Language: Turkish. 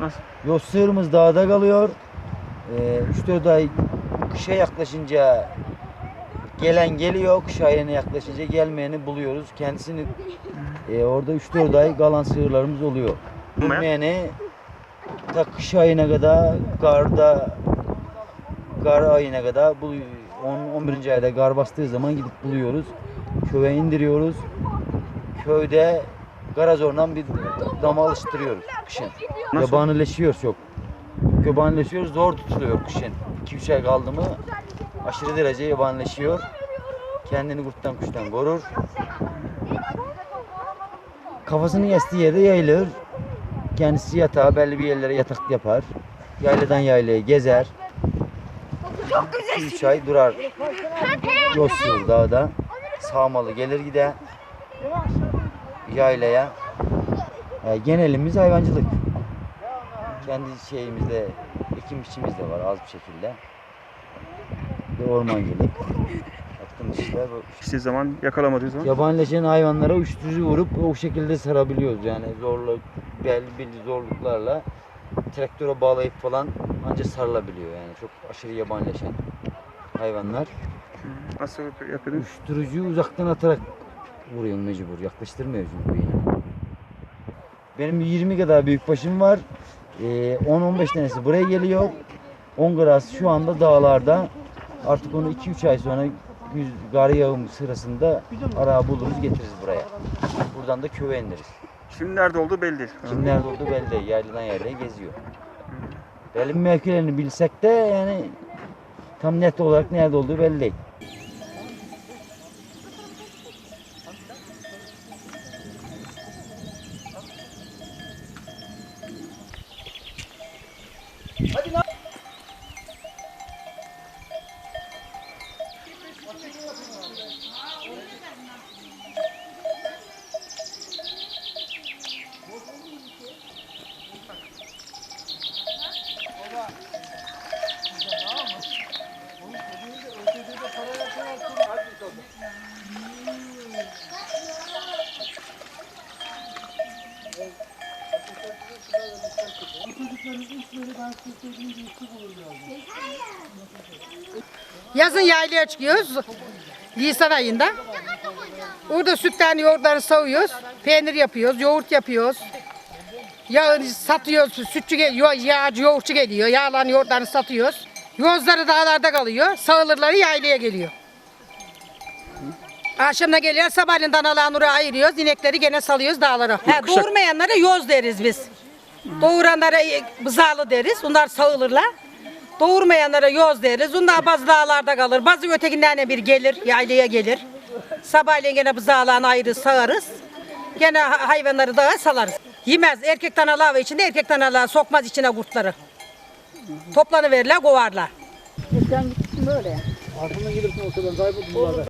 Nasıl? Yok sığırımız dağda kalıyor. Ee, 3-4 ay kışa yaklaşınca gelen geliyor. Kış ayına yaklaşınca gelmeyeni buluyoruz. Kendisini e, orada 3-4 ay kalan sığırlarımız oluyor. Bulmayanı ta kış ayına kadar garda gar ayına kadar bu 10 11. ayda gar bastığı zaman gidip buluyoruz. Köye indiriyoruz. Köyde garazordan bir dama alıştırıyoruz kışın. Nasıl? Yabanileşiyor çok. Yabanileşiyor zor tutuluyor kışın. 2-3 ay kaldı mı aşırı derece yabanileşiyor. Kendini kurttan kuştan korur. Kafasını yastığı yerde yayılır. Kendisi yatağa belli bir yerlere yatak yapar. Yayladan yaylaya gezer. 2-3 ay durar. Yosur dağda. Sağmalı gelir gider. Yaylaya. Yani genelimiz hayvancılık. Kendi şeyimizde ekim biçimimiz de var az bir şekilde. Ve ormancılık. Yaptığımız işler bu. İşte zaman yakalamadığı zaman. Yabanileşen hayvanlara uyuşturucu vurup o şekilde sarabiliyoruz yani zorluk belli belli zorluklarla traktöre bağlayıp falan ancak sarılabiliyor yani çok aşırı yabanileşen hayvanlar. Nasıl yap- yapıyordun? Uyuşturucuyu uzaktan atarak vuruyorsun mecbur yaklaştırmıyor çünkü yine. Benim 20 kadar büyük başım var. Ee, 10-15 tanesi buraya geliyor. 10 gras şu anda dağlarda. Artık onu 2-3 ay sonra yüz, gar yağım sırasında ara buluruz getiririz buraya. Buradan da köye indiririz. Şimdi nerede olduğu belli. Kim nerede olduğu belli değil. Yayladan yaylaya geziyor. Belli mevkilerini bilsek de yani tam net olarak nerede olduğu belli değil. Pwede na. Yazın yaylaya çıkıyoruz. Nisan ayında. Orada sütten yoğurtları savuyoruz. Peynir yapıyoruz, yoğurt yapıyoruz. Yağı satıyoruz. Sütçü geliyor, yağcı yoğurtçu geliyor. Yağlan yoğurtlarını satıyoruz. Yozları dağlarda kalıyor. Sağılırları yaylaya geliyor. Akşamda geliyor sabahleyin oraya ayırıyoruz. İnekleri gene salıyoruz dağlara. He, doğurmayanlara yoz deriz biz. Doğuranlara e, bızağlı deriz. Onlar sağılırlar. Doğurmayanlara yoz deriz. Onlar bazı dağlarda kalır. Bazı ötekinden bir gelir, yaylaya gelir. Sabahleyin gene bızağlarını ayırır, sağarız. Gene ha- hayvanları dağa salarız. Yemez. Erkek danalar var içinde erkek danalar sokmaz içine kurtları. Toplanıverirler, kovarlar. Sen gitsin böyle.